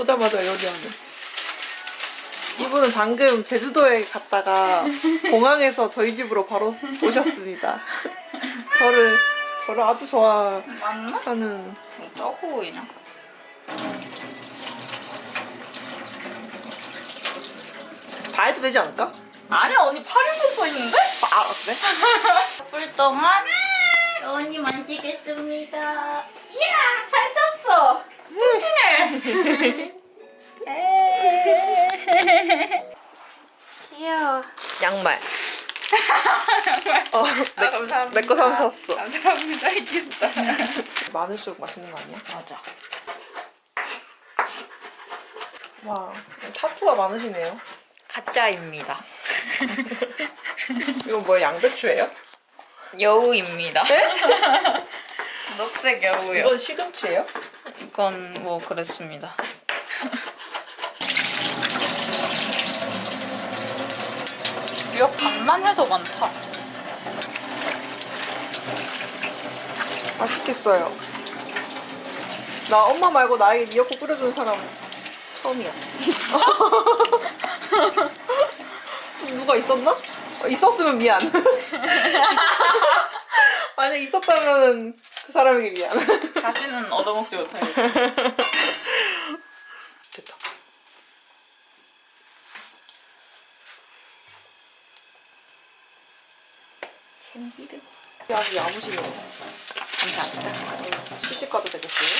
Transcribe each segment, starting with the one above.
오자마자 요리하는. 이분은 방금 제주도에 갔다가 공항에서 저희 집으로 바로 오셨습니다. 저를 저를 아주 좋아하는 맞나? 어쩌고 그냥. 다 해도 되지 않을까? 아니야 언니 8인분 써 있는데? 아 그래? 뿔 동안 언니 만지겠습니다. 이야 살쪘어. 뚱뚱해. 귀여워. 양말. 어, 내, 아, 감사합니다. 내거 사서 샀어. 감사합니다. 이겼다. 많을수록 맛있는 거 아니야? 맞아. 와, 타투가 많으시네요. 가짜입니다. 이건 뭐야, 양배추예요? 여우입니다. 녹색 여우요. 이건 시금치예요? 이건 뭐 그랬습니다. 미역 간만 해도 많다. 맛있겠어요. 나 엄마 말고 나에게 미역국 끓여주는 사람 처음이야. 있어? 누가 있었나? 어, 있었으면 미안. 만약 있었다면 그 사람에게 미안. 다시는 얻어먹지 못하겠다. 됐다. 참기름. 아주 야무지네요. 감사합니다. 시집 가도 되겠어요?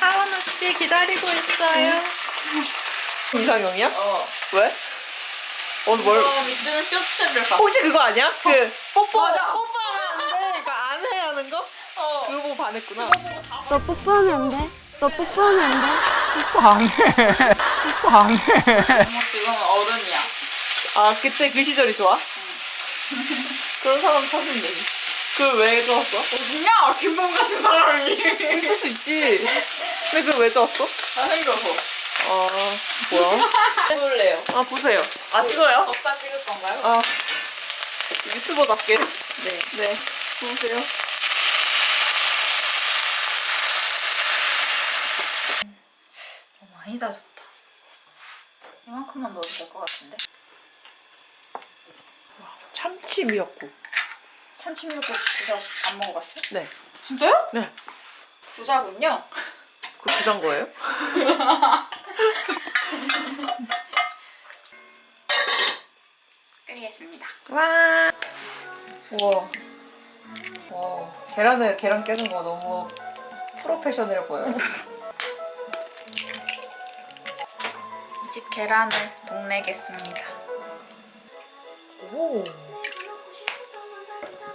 하은우 씨 기다리고 있어요. 이상형이야? 어. 왜? 오늘 뭘? 이거 믿는 쇼츠를 봤어. 혹시 그거 아니야? 그 뽀뽀 맞아. 뽀뽀하면 안 돼. 이거 안 해야 하는 거? 보고 반했구나. 너 뽀뽀하면 안 돼? 너 뽀뽀하면 안 돼? 어머 지금은 어른이야. 아 그때 그 시절이 좋아? 그런 사람 찾으면 되지. 그걸 왜 좋았어? 어딨냐? 김범 같은 사람이. 있을 수 있지. 근데 그걸 왜 좋았어? 잘생겨서. 아 뭐야? 찍을래요. 아 보세요. 아 찍어요? 덕사 찍을 건가요? 아 유튜버답게. 네. 네 보세요. 많이 다졌다. 이만큼만 넣어도 될 것 같은데? 참치 미역국. 참치 미역국 진짜 안 먹어봤어? 네. 진짜요? 네. 부자군요. 그 부산 거예요? 끓이겠습니다. 와. 우와. 와. 계란을 계란 깨는 거 너무 프로페셔널해 보여요. 집 계란을 동내겠습니다. 오.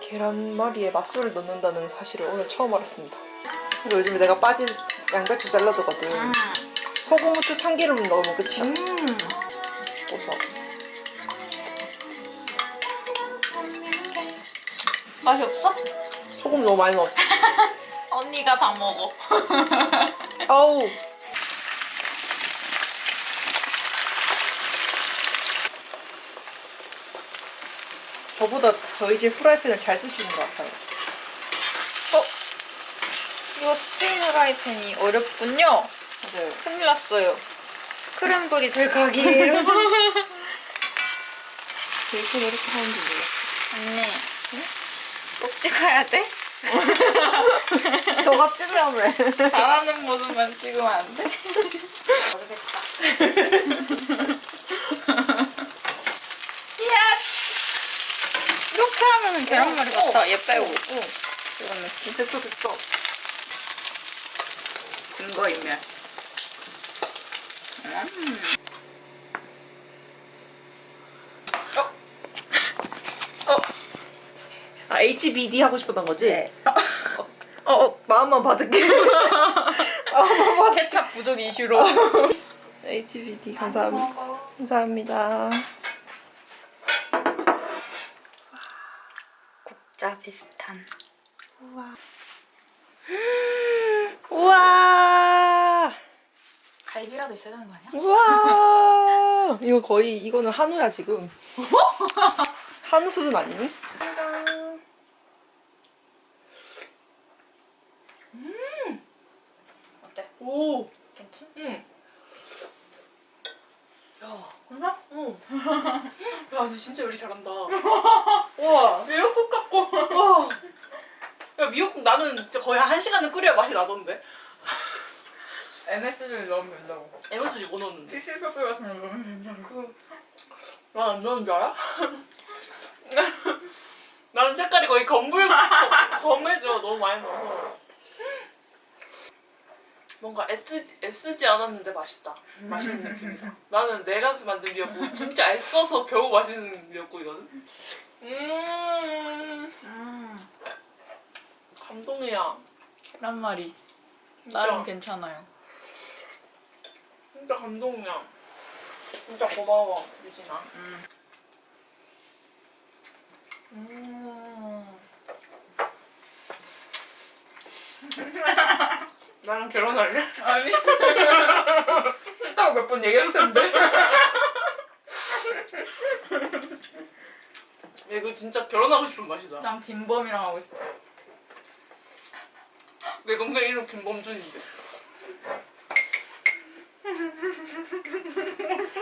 계란말이에 맛술을 넣는다는 사실을 오늘 처음 알았습니다. 그리고 요즘에 내가 빠진 양배추 샐러드거든. 음. 소금, 후추, 참기름 넣으면 끝이야. 음. 고소. 맛이 없어? 소금 너무 많이 넣었어. 언니가 다 먹어. 아우. 저보다 저희 집 프라이팬을 잘 쓰시는 것 같아요. 어? 이거 스테인 후라이팬이 어렵군요. 맞아요. 큰일 났어요. 스크램블이 될 각이에요. 베이컨 이렇게 하는지 몰랐어. 언니, 꼭 찍어야 돼? 저가 찌려면 잘하는 모습만 찍으면 안 돼? 모르겠다. 이야! 이렇게 하면은 계란말이 같아. 얘 빼고. 응. 이런 느낌. 됐어 됐어. 증거인멸. 음. 어? 어? 아 HBD 하고 싶었던 거지? 네. 어, 어 마음만 받을게. 마음만 받. 케찹 부족 이슈로. HBD 감사합니다. 감사합니다. 국자 비슷한. 우와. 우와. 갈비라도 있어야 되는 거 아니야? 우와. 이거 거의 이거는 한우야 지금. 한우 수준 아니니? 어때? 오, 괜찮? 응. 야, 혼자? 어. 야, 너 진짜 요리 잘한다. 우와. 야, 미역국 나는 진짜 거의 한 시간은 끓여야 맛이 나던데. MSG를 넣으면 된다고. 에버스 이거 넣었는데. 피쉬 소스 같은 거 넣으면 된다고. 그, 난안 넣은 줄 알아? 나는 색깔이 거의 검붉, 검- 검해져. 너무 많이 넣어서. 뭔가 애쓰지, 애쓰지 않았는데 맛있다. 맛있는 느낌이다. 나는 내가 만든 미역국 진짜 애써서 겨우 맛있는 미역국이거든. 음, 음. 감동이야. 계란말이. 진짜, 나름 괜찮아요. 진짜 감동이야. 진짜 고마워, 유진아. 음. 음. 나랑 결혼할래? 아니. 싫다고 몇 번 얘기했을 텐데. 야, 이거 진짜 결혼하고 싶은 맛이다. 난 김범이랑 하고 싶어. 내 동생 이름 김범준인데.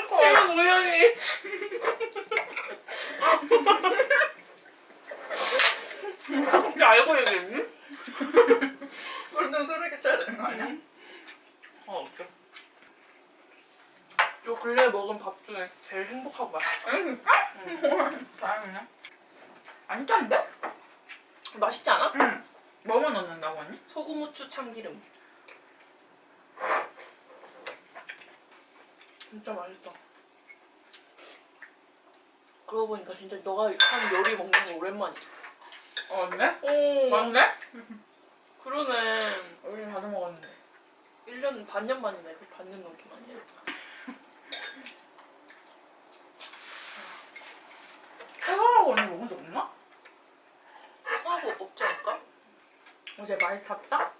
이거 모양이. 혹시 알고 얘기했니? 얼른 소리 끼쳐야 되는 거 아니야? 어, 없죠. 요 근래에 먹은 밥 중에 제일 행복하고 맛있다. 응? 다행이네. 안 짠데? 맛있지 않아? 응. 뭐만 넣는다고 하니? 소금, 후추, 참기름. 진짜 맛있다. 그러고 보니까 진짜 너가 한 요리 먹는 거 오랜만이야. 어, 맞네? 오, 맞네? 그러네. 우리 자주 먹었는데. 1년, 반년 만이네. 그 반년 넘게 만이야. 해설하고 언니 먹은 적 없나? 싸고 없지 않을까? 어제 말 탔다?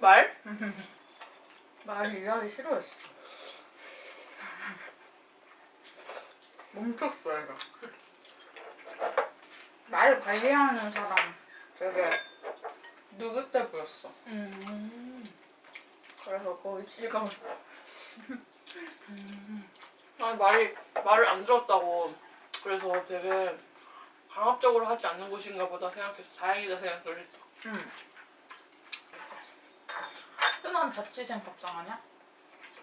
말? 말 이해하기 싫어했어. 멈췄어, 얘가. 말 관리하는 사람 되게 느긋해 보였어. 음. 그래서 거기 취직하고 싶어. 난 말이, 말을 안 들었다고. 그래서 되게 강압적으로 하지 않는 곳인가 보다 생각해서 다행이다 생각을 했어. 응. 흔한 자취생 밥상 아니야?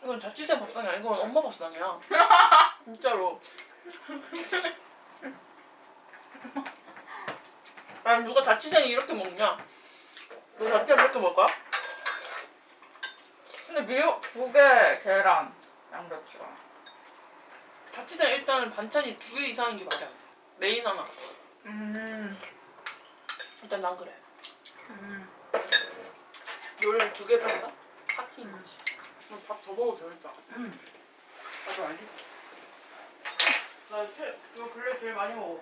이건 자취생 밥상이 아니고 이건 엄마 밥상이야. 진짜로. 아 누가 자취생이 이렇게 먹냐? 너 자취생 이렇게 먹을 거야? 근데 미역 두개 계란 양배추랑 자취생 일단 반찬이 두 개 이상인 게 맞아. 메인 하나. 음, 일단 난 그래. 음. 요리를 두 개를 한다? 파티인 거지. 밥더 먹어도 되겠다. 음. 나도 알지? 나 제, 이거 근래 제일 많이 먹어.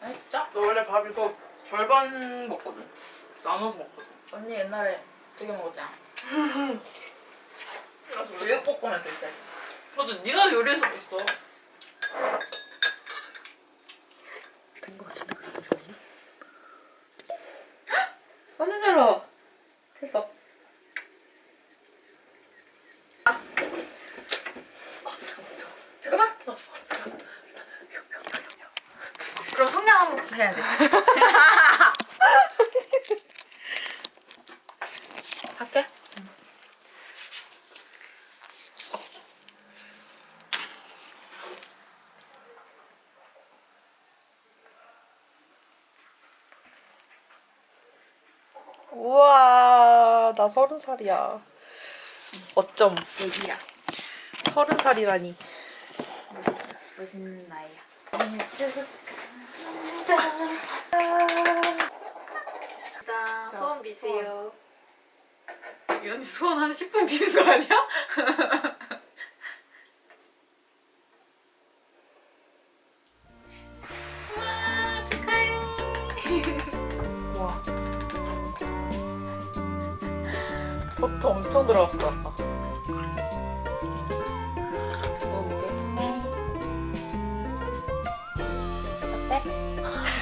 아니 진짜? 너 원래 밥 이거 절반 먹거든. 나눠서 먹거든. 언니 옛날에 되게 먹었잖아 그래서 그래. 제육볶음 했을 때 저도 네가 요리해서 있어. 된 거 같은데 완전 잘 나와 대박 아. 잠깐만. 그럼 성냥하는 것부터 해야 돼. 할게. 우와, 나 서른 살이야. 어쩜? 여기야. 서른 살이라니. 멋있는 나이야. 생일 축하합니다 소원 비세요. 이 언니 소원 한 10분 비는 거 아니야? 와. 축하해 와 버터 엄청 같다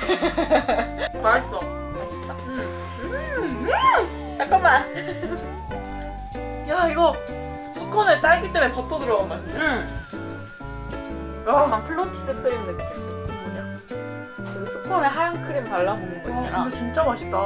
맛있어. 맛있어 음. 잠깐만 야, 야 이거 스콘에 딸기잼에 버터 들어간 맛인데? 응. 약간 플로티드 크림 느낌. 뭐냐? 그 스콘에 하얀 크림 발라 먹는 거 와 있잖아. 이거 진짜 맛있다.